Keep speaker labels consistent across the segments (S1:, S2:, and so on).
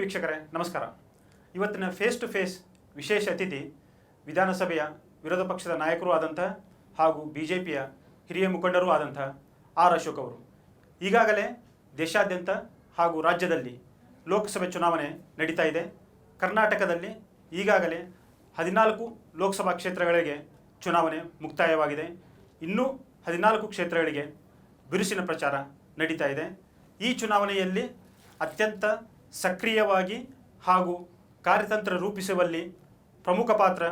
S1: ವೀಕ್ಷಕರೇ, ನಮಸ್ಕಾರ. ಇವತ್ತಿನ ಫೇಸ್ ಟು ಫೇಸ್ ವಿಶೇಷ ಅತಿಥಿ ವಿಧಾನಸಭೆಯ ವಿರೋಧ ಪಕ್ಷದ ನಾಯಕರೂ ಆದಂಥ ಹಾಗೂ ಬಿ ಜೆ ಪಿಯ ಹಿರಿಯ ಮುಖಂಡರೂ ಆದಂಥ ಆರ್ ಅಶೋಕ್ ಅವರು. ಈಗಾಗಲೇ ದೇಶಾದ್ಯಂತ ಹಾಗೂ ರಾಜ್ಯದಲ್ಲಿ ಲೋಕಸಭೆ ಚುನಾವಣೆ ನಡೀತಾ ಇದೆ. ಕರ್ನಾಟಕದಲ್ಲಿ ಈಗಾಗಲೇ ಹದಿನಾಲ್ಕು ಲೋಕಸಭಾ ಕ್ಷೇತ್ರಗಳಿಗೆ ಚುನಾವಣೆ ಮುಕ್ತಾಯವಾಗಿದೆ. ಇನ್ನೂ ಹದಿನಾಲ್ಕು ಕ್ಷೇತ್ರಗಳಿಗೆ ಬಿರುಸಿನ ಪ್ರಚಾರ ನಡೀತಾ ಇದೆ. ಈ ಚುನಾವಣೆಯಲ್ಲಿ ಅತ್ಯಂತ ಸಕ್ರಿಯವಾಗಿ ಹಾಗೂ ಕಾರ್ಯತಂತ್ರ ರೂಪಿಸುವಲ್ಲಿ ಪ್ರಮುಖ ಪಾತ್ರ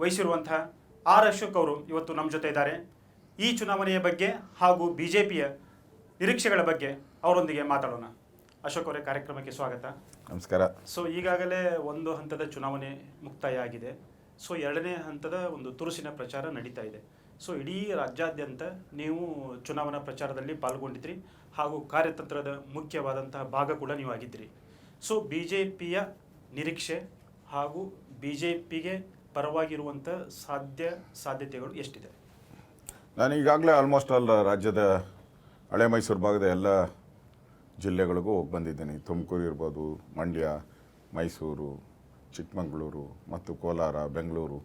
S1: ವಹಿಸಿರುವಂತಹ ಆರ್ ಅಶೋಕ್ ಅವರು ಇವತ್ತು ನಮ್ಮ ಜೊತೆ ಇದ್ದಾರೆ. ಈ ಚುನಾವಣೆಯ ಬಗ್ಗೆ ಹಾಗೂ ಬಿ ಜೆ ಪಿಯ ನಿರೀಕ್ಷೆಗಳ ಬಗ್ಗೆ ಅವರೊಂದಿಗೆ ಮಾತಾಡೋಣ. ಅಶೋಕ್ ಅವರೇ ಕಾರ್ಯಕ್ರಮಕ್ಕೆ ಸ್ವಾಗತ.
S2: ನಮಸ್ಕಾರ.
S1: ಸೊ ಈಗಾಗಲೇ ಒಂದು ಹಂತದ ಚುನಾವಣೆ ಮುಕ್ತಾಯ ಆಗಿದೆ ಸೊ ಎರಡನೇ ಹಂತದ ಒಂದು ತುರುಸಿನ ಪ್ರಚಾರ ನಡೀತಾ ಇದೆ. ಸೊ ಇಡೀ ರಾಜ್ಯಾದ್ಯಂತ ನೀವು ಚುನಾವಣಾ ಪ್ರಚಾರದಲ್ಲಿ ಪಾಲ್ಗೊಂಡಿದ್ರಿ ಹಾಗೂ ಕಾರ್ಯತಂತ್ರದ ಮುಖ್ಯವಾದಂತಹ ಭಾಗ ಕೂಡ ನೀವು ಆಗಿದ್ರಿ ಸೊ ಬಿ ಜೆ ಪಿಯ ನಿರೀಕ್ಷೆ ಹಾಗೂ ಬಿ ಜೆ ಪಿಗೆ ಪರವಾಗಿರುವಂಥ ಸಾಧ್ಯ ಸಾಧ್ಯತೆಗಳು ಎಷ್ಟಿದೆ?
S2: ನಾನು ಈಗಾಗಲೇ ಆಲ್ಮೋಸ್ಟ್ ಆಲ್ ರಾಜ್ಯದ ಹಳೆ ಮೈಸೂರು ಭಾಗದ ಎಲ್ಲ ಜಿಲ್ಲೆಗಳಿಗೂ ಹೋಗಿ ಬಂದಿದ್ದೀನಿ. ತುಮಕೂರು ಇರ್ಬೋದು, ಮಂಡ್ಯ, ಮೈಸೂರು, ಚಿಕ್ಕಮಗಳೂರು ಮತ್ತು ಕೋಲಾರ, ಬೆಂಗಳೂರು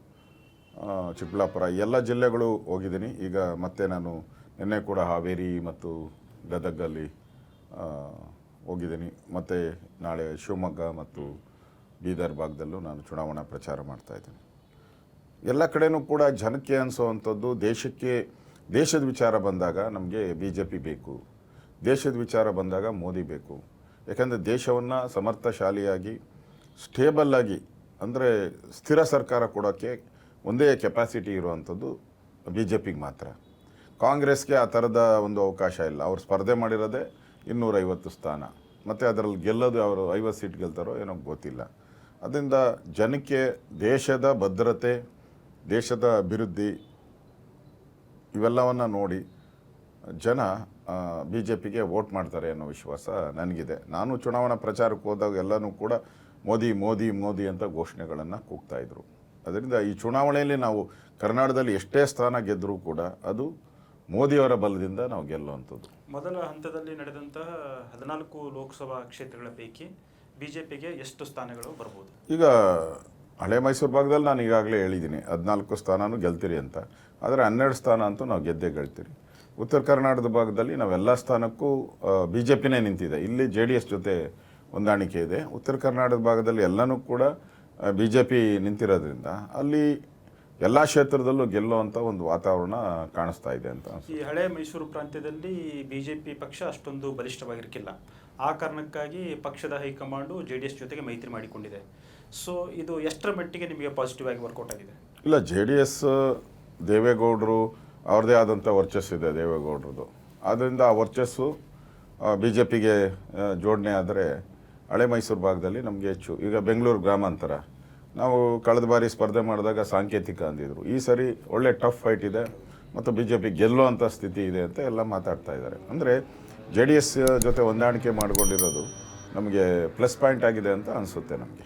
S2: ಚಿಕ್ಕಬಳ್ಳಾಪುರ ಎಲ್ಲ ಜಿಲ್ಲೆಗಳು ಹೋಗಿದ್ದೀನಿ. ಈಗ ಮತ್ತೆ ನಾನು ನಿನ್ನೆ ಕೂಡ ಹಾವೇರಿ ಮತ್ತು ಗದಗಲ್ಲಿ ಹೋಗಿದ್ದೀನಿ. ಮತ್ತು ನಾಳೆ ಶಿವಮೊಗ್ಗ ಮತ್ತು ಬೀದರ್ ಭಾಗದಲ್ಲೂ ನಾನು ಚುನಾವಣಾ ಪ್ರಚಾರ ಮಾಡ್ತಾಯಿದ್ದೀನಿ ಎಲ್ಲ ಕಡೆಯೂ ಕೂಡ ಜನಕ್ಕೆ ಅನಿಸೋವಂಥದ್ದು ದೇಶಕ್ಕೆ, ದೇಶದ ವಿಚಾರ ಬಂದಾಗ ನಮಗೆ ಬಿ ಜೆ ಪಿ ಬೇಕು. ದೇಶದ ವಿಚಾರ ಬಂದಾಗ ಮೋದಿ ಬೇಕು. ಯಾಕಂದರೆ ದೇಶವನ್ನು ಸಮರ್ಥಶಾಲಿಯಾಗಿ ಸ್ಟೇಬಲ್ಲಾಗಿ ಅಂದರೆ ಸ್ಥಿರ ಸರ್ಕಾರ ಕೊಡೋಕ್ಕೆ ಒಂದೇ ಕೆಪಾಸಿಟಿ ಇರುವಂಥದ್ದು ಬಿ ಜೆ ಪಿಗೆ ಮಾತ್ರ. ಕಾಂಗ್ರೆಸ್ಗೆ ಆ ಥರದ ಒಂದು ಅವಕಾಶ ಇಲ್ಲ. ಅವ್ರು ಸ್ಪರ್ಧೆ ಮಾಡಿರೋದೇ ಇನ್ನೂರೈವತ್ತು ಸ್ಥಾನ. ಮತ್ತು ಅದರಲ್ಲಿ ಗೆಲ್ಲೋದು ಅವರು ಐವತ್ತು ಸೀಟ್ ಗೆಲ್ತಾರೋ ಏನೋ ಗೊತ್ತಿಲ್ಲ. ಅದರಿಂದ ಜನಕ್ಕೆ ದೇಶದ ಭದ್ರತೆ, ದೇಶದ ಅಭಿವೃದ್ಧಿ ಇವೆಲ್ಲವನ್ನು ನೋಡಿ ಜನ ಬಿ ಜೆ ಪಿಗೆ ವೋಟ್ ಮಾಡ್ತಾರೆ ಅನ್ನೋ ವಿಶ್ವಾಸ ನನಗಿದೆ. ನಾನು ಚುನಾವಣಾ ಪ್ರಚಾರಕ್ಕೆ ಹೋದಾಗ ಎಲ್ಲನೂ ಕೂಡ ಮೋದಿ ಮೋದಿ ಮೋದಿ ಅಂತ ಘೋಷಣೆಗಳನ್ನು ಕೂಗ್ತಾಯಿದ್ರು ಅದರಿಂದ ಈ ಚುನಾವಣೆಯಲ್ಲಿ ನಾವು ಕರ್ನಾಟಕದಲ್ಲಿ ಎಷ್ಟೇ ಸ್ಥಾನ ಗೆದ್ದರೂ ಕೂಡ ಅದು ಮೋದಿಯವರ ಬಲದಿಂದ ನಾವು ಗೆಲ್ಲುವಂಥದ್ದು.
S1: ಮೊದಲ ಹಂತದಲ್ಲಿ ನಡೆದಂತಹ ಹದಿನಾಲ್ಕು ಲೋಕಸಭಾ ಕ್ಷೇತ್ರಗಳ ಪೈಕಿ ಬಿ ಜೆ ಪಿಗೆ ಎಷ್ಟು ಸ್ಥಾನಗಳು ಬರ್ಬೋದು?
S2: ಈಗ ಹಳೆ ಮೈಸೂರು ಭಾಗದಲ್ಲಿ ನಾನು ಈಗಾಗಲೇ ಹೇಳಿದ್ದೀನಿ, ಹದಿನಾಲ್ಕು ಸ್ಥಾನನೂ ಗೆಲ್ತೀರಿ ಅಂತ. ಆದರೆ ಹನ್ನೆರಡು ಸ್ಥಾನ ಅಂತೂ ನಾವು ಗೆದ್ದೇ ಗೆಳ್ತೀರಿ ಉತ್ತರ ಕರ್ನಾಟಕದ ಭಾಗದಲ್ಲಿ ನಾವೆಲ್ಲ ಸ್ಥಾನಕ್ಕೂ ಬಿ ಜೆ ಪಿನೇ ನಿಂತಿದೆ. ಇಲ್ಲಿ ಜೆ ಡಿ ಎಸ್ ಜೊತೆ ಹೊಂದಾಣಿಕೆ ಇದೆ. ಉತ್ತರ ಕರ್ನಾಟಕದ ಭಾಗದಲ್ಲಿ ಎಲ್ಲನೂ ಕೂಡ ಬಿ ಜೆ ಪಿ ನಿಂತಿರೋದ್ರಿಂದ ಅಲ್ಲಿ ಎಲ್ಲ ಕ್ಷೇತ್ರದಲ್ಲೂ ಗೆಲ್ಲುವಂಥ ಒಂದು ವಾತಾವರಣ ಕಾಣಿಸ್ತಾ ಇದೆ ಅಂತ
S1: ಈ ಹಳೆ ಮೈಸೂರು ಪ್ರಾಂತ್ಯದಲ್ಲಿ ಬಿಜೆಪಿ ಪಕ್ಷ ಅಷ್ಟೊಂದು ಬಲಿಷ್ಠವಾಗಿರಕ್ಕಿಲ್ಲ ಆ ಕಾರಣಕ್ಕಾಗಿ ಪಕ್ಷದ ಹೈಕಮಾಂಡು ಜೆ ಡಿ ಎಸ್ ಜೊತೆಗೆ ಮೈತ್ರಿ ಮಾಡಿಕೊಂಡಿದೆ. ಸೊ ಇದು ಎಷ್ಟರ ಮಟ್ಟಿಗೆ ನಿಮಗೆ ಪಾಸಿಟಿವ್ ಆಗಿ ವರ್ಕೌಟ್ ಆಗಿದೆ?
S2: ಇಲ್ಲ ಜೆ ಡಿ ಎಸ್ ದೇವೇಗೌಡರು ಅವ್ರದ್ದೇ ಆದಂಥ ವರ್ಚಸ್ಸಿದೆ ದೇವೇಗೌಡರದು ಆದ್ದರಿಂದ ಆ ವರ್ಚಸ್ಸು ಬಿ ಜೆ ಪಿಗೆ ಜೋಡಣೆ ಆದರೆ ಹಳೆ ಮೈಸೂರು ಭಾಗದಲ್ಲಿ ನಮಗೆ ಹೆಚ್ಚು. ಈಗ ಬೆಂಗಳೂರು ಗ್ರಾಮಾಂತರ. ನಾವು ಕಳೆದ ಬಾರಿ ಸ್ಪರ್ಧೆ ಮಾಡಿದಾಗ ಸಾಂಕೇತಿಕ ಅಂದಿದ್ರು. ಈ ಸರಿ ಒಳ್ಳೆ ಟಫ್ ಫೈಟ್ ಇದೆ ಮತ್ತು ಬಿ ಜೆ ಪಿ ಗೆಲ್ಲುವಂಥ ಸ್ಥಿತಿ ಇದೆ ಅಂತ ಎಲ್ಲ ಮಾತಾಡ್ತಾ ಇದ್ದಾರೆ. ಅಂದರೆ ಜೆ ಡಿ ಎಸ್ ಜೊತೆ ಹೊಂದಾಣಿಕೆ ಮಾಡಿಕೊಂಡಿರೋದು ನಮಗೆ ಪ್ಲಸ್ ಪಾಯಿಂಟ್ ಆಗಿದೆ ಅಂತ ಅನಿಸುತ್ತೆ ನಮಗೆ.